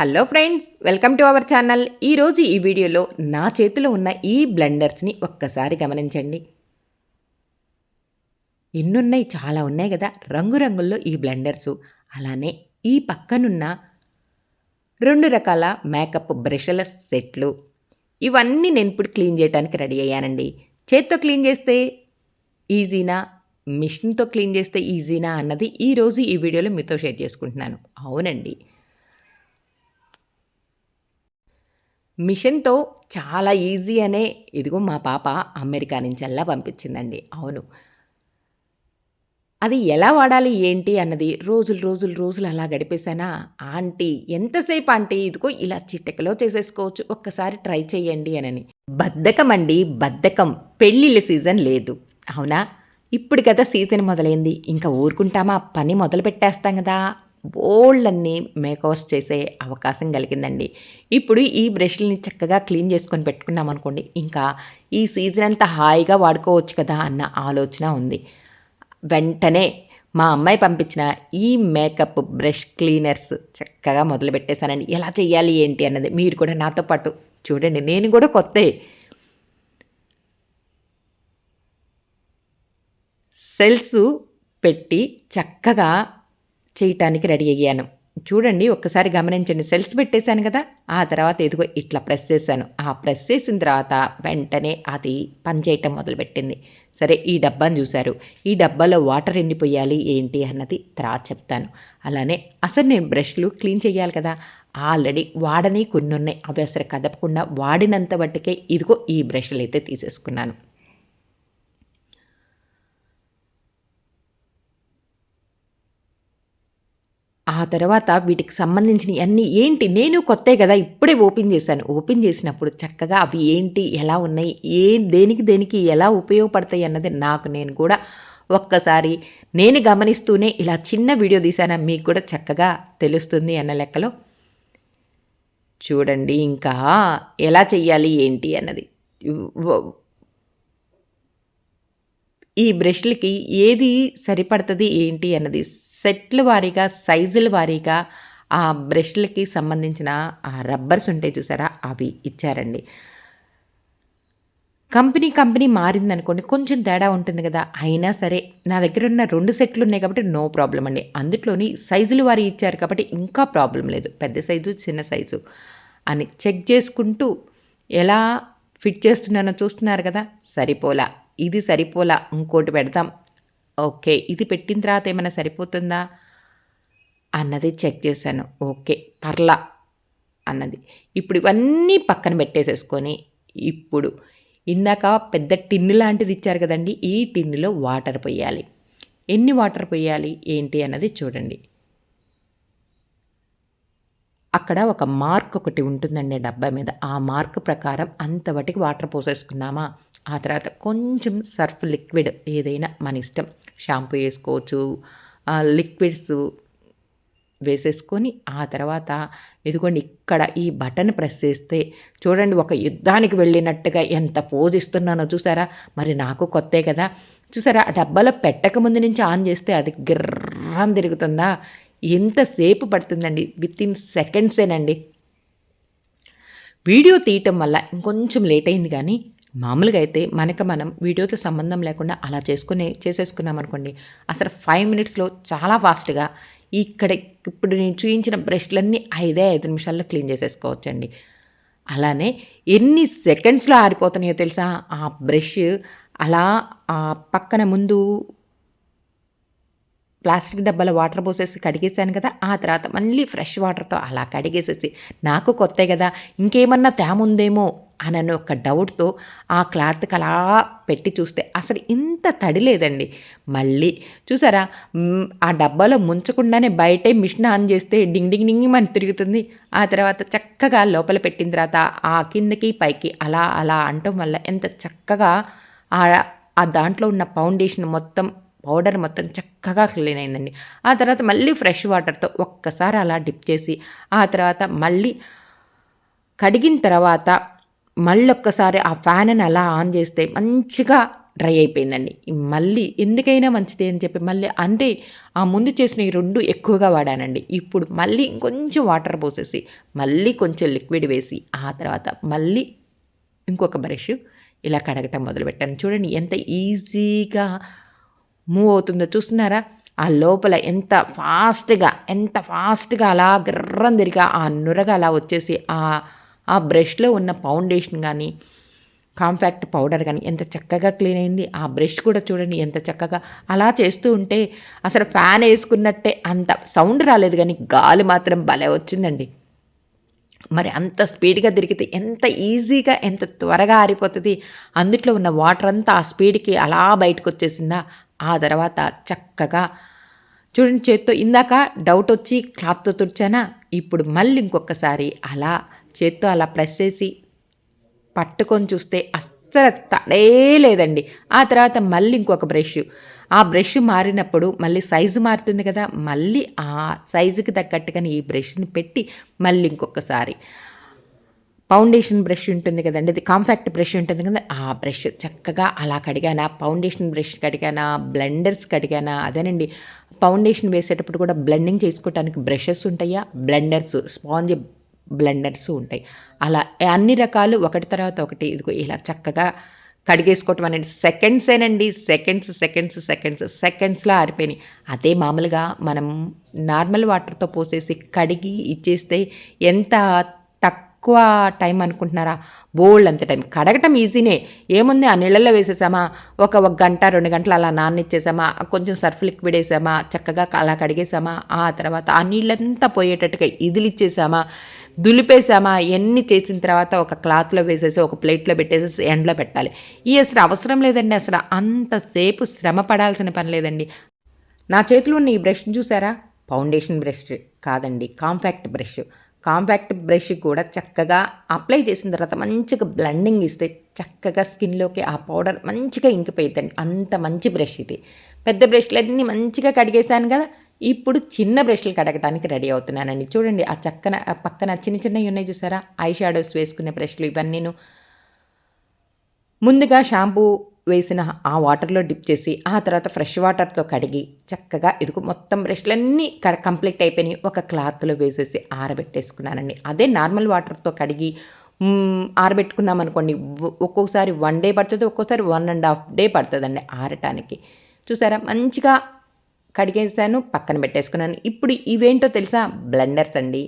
Hello friends welcome to our channel ఈరోజు ఈ వీడియోలో నా చేతిలో ఉన్న ఈ బ్లెండర్స్ని ఒక్కసారి గమనించండి. ఎన్నున్నాయి చాలా ఉన్నాయి కదా. రంగురంగుల్లో ఈ బ్లెండర్స్ అలానే ఈ పక్కనున్న రెండు రకాల మేకప్ బ్రష్ల సెట్లు. ఇవన్నీ నేను ఇప్పుడు క్లీన్ చేయడానికి రెడీ అయ్యానండి. చేత్తో క్లీన్ చేస్తే ఈజీనా మిషన్తో క్లీన్ చేస్తే ఈజీనా అన్నది ఈరోజు ఈ వీడియోలో మీతో షేర్ చేసుకుంటున్నాను. అవునండి. మిషన్తో చాలా ఈజీ అనే ఇదిగో మా పాప అమెరికా నుంచి అలా పంపించిందండి. అవును. అది ఎలా వాడాలి ఏంటి అన్నది రోజులు రోజులు రోజులు అలా గడిపేశానా? ఆంటీ ఎంతసేపు ఆంటీ ఇదిగో ఇలా చిట్టకలో చేసేసుకోవచ్చు ఒక్కసారి ట్రై చేయండి అనని. బద్ధకం అండి బద్ధకం. పెళ్ళిళ్ళ సీజన్ లేదు. అవునా? ఇప్పుడు కదా సీజన్ మొదలైంది. ఇంకా ఊరుకుంటామా? పని మొదలు పెట్టేస్తాం కదా. బోల్డన్ని మేకవర్స్ చేసే అవకాశం కలిగిందండి ఇప్పుడు ఈ బ్రష్ని చక్కగా క్లీన్ చేసుకొని పెట్టుకున్నాం అనుకోండి ఇంకా ఈ సీజన్ అంతా హాయిగా వాడుకోవచ్చు కదా అన్న ఆలోచన ఉంది. వెంటనే మా అమ్మాయి పంపించిన ఈ మేకప్ బ్రష్ క్లీనర్స్ చక్కగా మొదలు పెట్టేశానండి. ఎలా చేయాలి ఏంటి అన్నది మీరు కూడా నాతో పాటు చూడండి. నేను కూడా కొత్త. సెల్స్ పెట్టి చక్కగా చేయటానికి రెడీ అయ్యాను. చూడండి ఒక్కసారి గమనించండి. సెల్స్ పెట్టేశాను కదా. ఆ తర్వాత ఎదుగో ఇట్లా ప్రెస్ చేశాను. ఆ ప్రెస్ చేసిన తర్వాత వెంటనే అది పనిచేయటం మొదలుపెట్టింది. సరే ఈ డబ్బాను చూశారు. ఈ డబ్బాలో వాటర్ ఎండిపోయాలి ఏంటి అన్నది తర్వాత చెప్తాను. అలానే అసలు నేను బ్రష్లు క్లీన్ చేయాలి కదా. ఆల్రెడీ వాడని కొన్ని ఉన్నాయి అవి అసలు కదపకుండా వాడినంత బట్టికే ఇదిగో ఈ బ్రష్లు అయితే తీసేసుకున్నాను. ఆ తర్వాత వీటికి సంబంధించిన అన్నీ ఏంటి? నేను కొత్తే కదా ఇప్పుడే ఓపెన్ చేశాను. ఓపెన్ చేసినప్పుడు చక్కగా అవి ఏంటి? ఎలా ఉన్నాయి? ఏ దేనికి దేనికి ఎలా ఉపయోగపడతాయి అన్నది నాకు నేను కూడా ఒక్కసారి నేను గమనిస్తూనే ఇలా చిన్న వీడియో తీసానా మీకు కూడా చక్కగా తెలుస్తుంది అన్న లెక్కలో. చూడండి ఇంకా ఎలా చెయ్యాలి ఏంటి అన్నది. ఈ బ్రష్లకి ఏది సరిపడుతుంది ఏంటి అన్నది సెట్ల వారీగా సైజుల వారీగా ఆ బ్రష్లకి సంబంధించిన ఆ రబ్బర్స్ ఉంటాయి చూసారా అవి ఇచ్చారండి. కంపెనీ కంపెనీ మారిందనుకోండి కొంచెం తేడా ఉంటుంది కదా అయినా సరే నా దగ్గర ఉన్న రెండు సెట్లు ఉన్నాయి కాబట్టి నో ప్రాబ్లం అండి. అందులోని సైజులు వారి ఇచ్చారు కాబట్టి ఇంకా ప్రాబ్లం లేదు. పెద్ద సైజు చిన్న సైజు అని చెక్ చేసుకుంటూ ఎలా ఫిట్ చేస్తున్నానో చూస్తున్నారు కదా సరిపోలా. ఇది సరిపోలా ఇంకోటి పెడతాం. ఓకే ఇది పెట్టిన తర్వాత ఏమైనా సరిపోతుందా? అన్నది చెక్ చేశాను. ఓకే పర్లా అన్నది. ఇప్పుడు ఇవన్నీ పక్కన పెట్టేసేసుకొని ఇప్పుడు ఇందాక పెద్ద టిన్ను లాంటిది ఇచ్చారు కదండి ఈ టిన్నులో వాటర్ పోయాలి. ఎన్ని వాటర్ పోయాలి ఏంటి అన్నది చూడండి. అక్కడ ఒక మార్క్ ఒకటి ఉంటుందండి డబ్బా మీద. ఆ మార్క్ ప్రకారం అంతవటికి వాటర్ పోసేసుకున్నామా? ఆ తర్వాత కొంచెం సర్ఫ్ లిక్విడ్ ఏదైనా మన ఇష్టం. షాంపూ వేసుకోవచ్చు లిక్విడ్స్ వేసేసుకొని ఆ తర్వాత ఇదిగోండి ఇక్కడ ఈ బటన్ ప్రెస్ చేస్తే చూడండి ఒక యుద్ధానికి వెళ్ళినట్టుగా ఎంత పోజ్ ఇస్తున్నానో చూసారా? మరి నాకు కొత్తే కదా. చూసారా? ఆ డబ్బాలో పెట్టక ముందు నుంచి ఆన్ చేస్తే అది గిర్రం తిరుగుతుందా? ఎంతసేపు పడుతుందండి. విత్ ఇన్ సెకండ్సేనండి వీడియో తీయటం వల్ల ఇంకొంచెం లేట్ అయింది కానీ మామూలుగా అయితే మనకు మనం వీడియోతో సంబంధం లేకుండా అలా చేసుకునే చేసేసుకున్నాం అనుకోండి అసలు ఫైవ్ మినిట్స్లో చాలా ఫాస్ట్గా ఇక్కడ ఇప్పుడు నేను చూపించిన బ్రష్లన్నీ ఐదే ఐదు నిమిషాల్లో క్లీన్ చేసేసుకోవచ్చండి. అలానే ఎన్ని సెకండ్స్లో ఆరిపోతున్నాయో తెలుసా? ఆ బ్రష్ అలా పక్కన ముందు ప్లాస్టిక్ డబ్బాలో వాటర్ పోసేసి కడిగేసాను కదా ఆ తర్వాత మళ్ళీ ఫ్రెష్ వాటర్తో అలా కడిగేసేసి నాకు కొత్త కదా ఇంకేమన్నా తేమ ఉందేమో ఒక డౌట్తో ఆ క్లాత్కి అలా పెట్టి చూస్తే అసలు ఇంత తడి లేదండి. మళ్ళీ చూసారా ఆ డబ్బాలో ముంచకుండానే బయటే మిషన్ ఆన్ చేస్తే డింగ్ డింగ్ డింగ్ అని తిరుగుతుంది. ఆ తర్వాత చక్కగా లోపల పెట్టిన తర్వాత ఆ కిందకి పైకి అలా అలా అంటం వల్ల ఎంత చక్కగా ఆ దాంట్లో ఉన్న ఫౌండేషన్ మొత్తం పౌడర్ మొత్తం చక్కగా క్లీన్ అయిందండి. ఆ తర్వాత మళ్ళీ ఫ్రెష్ వాటర్తో ఒక్కసారి అలా డిప్ చేసి ఆ తర్వాత మళ్ళీ కడిగిన తర్వాత మళ్ళీ ఒక్కసారి ఆ ఫ్యాన్ని అలా ఆన్ చేస్తే మంచిగా డ్రై అయిపోయిందండి. మళ్ళీ ఎందుకైనా మంచిది అని చెప్పి మళ్ళీ అంటే ఆ ముందు చేసిన ఈ రెండు ఎక్కువగా వాడానండి. ఇప్పుడు మళ్ళీ ఇంకొంచెం వాటర్ పోసేసి మళ్ళీ కొంచెం లిక్విడ్ వేసి ఆ తర్వాత మళ్ళీ ఇంకొక బ్రష్ ఇలా కడగటం మొదలుపెట్టాను. చూడండి ఎంత ఈజీగా మూవ్ అవుతుందో చూస్తున్నారా? ఆ లోపల ఎంత ఫాస్ట్గా ఎంత ఫాస్ట్గా అలా గిర్రం తిరిగి ఆ నురగ అలా వచ్చేసి ఆ ఆ బ్రష్లో ఉన్న ఫౌండేషన్ కానీ కాంపాక్ట్ పౌడర్ కానీ ఎంత చక్కగా క్లీన్ అయింది. ఆ బ్రష్ కూడా చూడండి ఎంత చక్కగా. అలా చేస్తూ ఉంటే అసలు ఫ్యాన్ వేసుకున్నట్టే అంత సౌండ్ రాలేదు కానీ గాలి మాత్రం భలే వచ్చిందండి. మరి అంత స్పీడ్గా తిరిగితే ఎంత ఈజీగా ఎంత త్వరగా ఆరిపోతుంది. అందుట్లో ఉన్న వాటర్ అంతా ఆ స్పీడ్కి అలా బయటకు వచ్చేసిందా? ఆ తర్వాత చక్కగా చూడండి చేత్తో ఇందాక డౌట్ వచ్చి క్లాత్తో తుడిచానా? ఇప్పుడు మళ్ళీ ఇంకొకసారి అలా చేత్తో అలా ప్రెస్ చేసి పట్టుకొని చూస్తే అస్సలు తడే లేదండి. ఆ తర్వాత మళ్ళీ ఇంకొక బ్రష్ ఆ బ్రష్ మారినప్పుడు మళ్ళీ సైజు మారుతుంది కదా మళ్ళీ ఆ సైజుకి తగ్గట్టుగా ఈ బ్రష్ని పెట్టి మళ్ళీ ఇంకొకసారి. ఫౌండేషన్ బ్రష్ ఉంటుంది కదండి అది కాంపాక్ట్ బ్రష్ ఉంటుంది కదా ఆ బ్రష్ చక్కగా అలా కడిగానా ఫౌండేషన్ బ్రష్ కడిగానా బ్లెండర్స్ కడిగానా అదేనండి. ఫౌండేషన్ వేసేటప్పుడు కూడా బ్లెండింగ్ చేసుకోవడానికి బ్రషెస్ ఉంటాయా? బ్లెండర్స్ స్పాంజ్ బ్లెండర్స్ ఉంటాయి. అలా అన్ని రకాలు ఒకటి తర్వాత ఒకటి ఇదిగో ఇలా చక్కగా కడిగేసుకోవటం అనేది సెకండ్సేనండి. సెకండ్స్ సెకండ్స్ సెకండ్స్ సెకండ్స్లో ఆరిపోయినాయి. అదే మామూలుగా మనం నార్మల్ వాటర్తో పోసేసి కడిగి ఇచ్చేస్తే ఎంత తక్కువ టైం అనుకుంటున్నారా? బోల్డ్ అంత టైం. కడగటం ఈజీనే. ఏముంది? ఆ నీళ్ళల్లో వేసేసామా? ఒక ఒక గంట రెండు గంటలు అలా నాన్నిచ్చేసామా? కొంచెం సర్ఫ్ లిక్విడ్ వేసామా? చక్కగా అలా కడిగేసామా? ఆ తర్వాత ఆ నీళ్ళంతా పోయేటట్టుగా ఇదిలిచ్చేసామా? దులిపేసామా? ఎన్ని చేసిన తర్వాత ఒక క్లాత్లో వేసేసి ఒక ప్లేట్లో పెట్టేసి ఎండలో పెట్టాలి. ఈ అసలు అవసరం లేదండి అసలు. అంతసేపు శ్రమ పడాల్సిన పని లేదండి. నా చేతిలో ఉన్న ఈ బ్రష్ చూసారా? ఫౌండేషన్ బ్రష్ కాదండి. Compact brush. కాంపాక్ట్ బ్రష్ కూడా చక్కగా అప్లై చేసిన తర్వాత మంచిగా బ్లెండింగ్ ఇస్తే చక్కగా స్కిన్లోకి ఆ పౌడర్ మంచిగా ఇంకిపోయిద్దండి. అంత మంచి బ్రష్ ఇది. పెద్ద బ్రష్లన్నీ మంచిగా కడిగేశాను కదా ఇప్పుడు చిన్న బ్రష్లు కడగడానికి రెడీ అవుతున్నానండి. చూడండి ఆ చక్కన పక్కన చిన్న చిన్నవి ఉన్నాయి చూసారా? ఐ షాడోస్ వేసుకునే బ్రష్లు ఇవన్నీను. ముందుగా షాంపూ వేసిన ఆ వాటర్లో డిప్ చేసి ఆ తర్వాత ఫ్రెష్ వాటర్తో కడిగి చక్కగా ఇదిగో మొత్తం బ్రష్లన్నీ కంప్లీట్ అయిపోయినాయి. ఒక క్లాత్లో వేసేసి ఆరబెట్టేసుకున్నానండి. అదే నార్మల్ వాటర్తో కడిగి ఆరబెట్టుకున్నాం అనుకోండి ఒక్కొక్కసారి వన్ డే పడుతుంది ఒక్కోసారి వన్ అండ్ హాఫ్ డే పడుతుందండి ఆరటానికి. చూసారా? మంచిగా కడిగేసాను పక్కన పెట్టేసుకున్నాను. ఇప్పుడు ఇవేంటో తెలుసా? బ్లెండర్స్ అండి.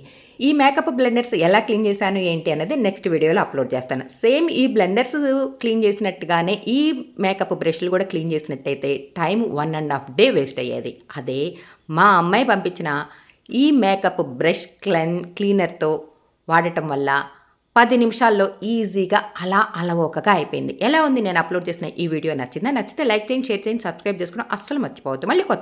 ఈ మేకప్ బ్లెండర్స్ ఎలా క్లీన్ చేశాను ఏంటి అనేది నెక్స్ట్ వీడియోలో అప్లోడ్ చేస్తాను. సేమ్ ఈ బ్లెండర్స్ క్లీన్ చేసినట్టుగానే ఈ మేకప్ బ్రష్లు కూడా క్లీన్ చేసినట్టయితే time one and half day waste అయ్యేది. అదే మా అమ్మాయి పంపించిన ఈ మేకప్ బ్రష్ క్లెన్ క్లీనర్తో వాడటం వల్ల పది నిమిషాల్లో ఈజీగా అలా అలవోకగా అయిపోయింది. ఎలా ఉంది? నేను అప్లోడ్ చేసిన ఈ వీడియో నచ్చిందా? నచ్చితే లైక్ చేయండి షేర్ చేయండి సబ్స్క్రైబ్ చేసుకుని అస్సలు మర్చిపోవద్దు. మళ్ళీ కొత్త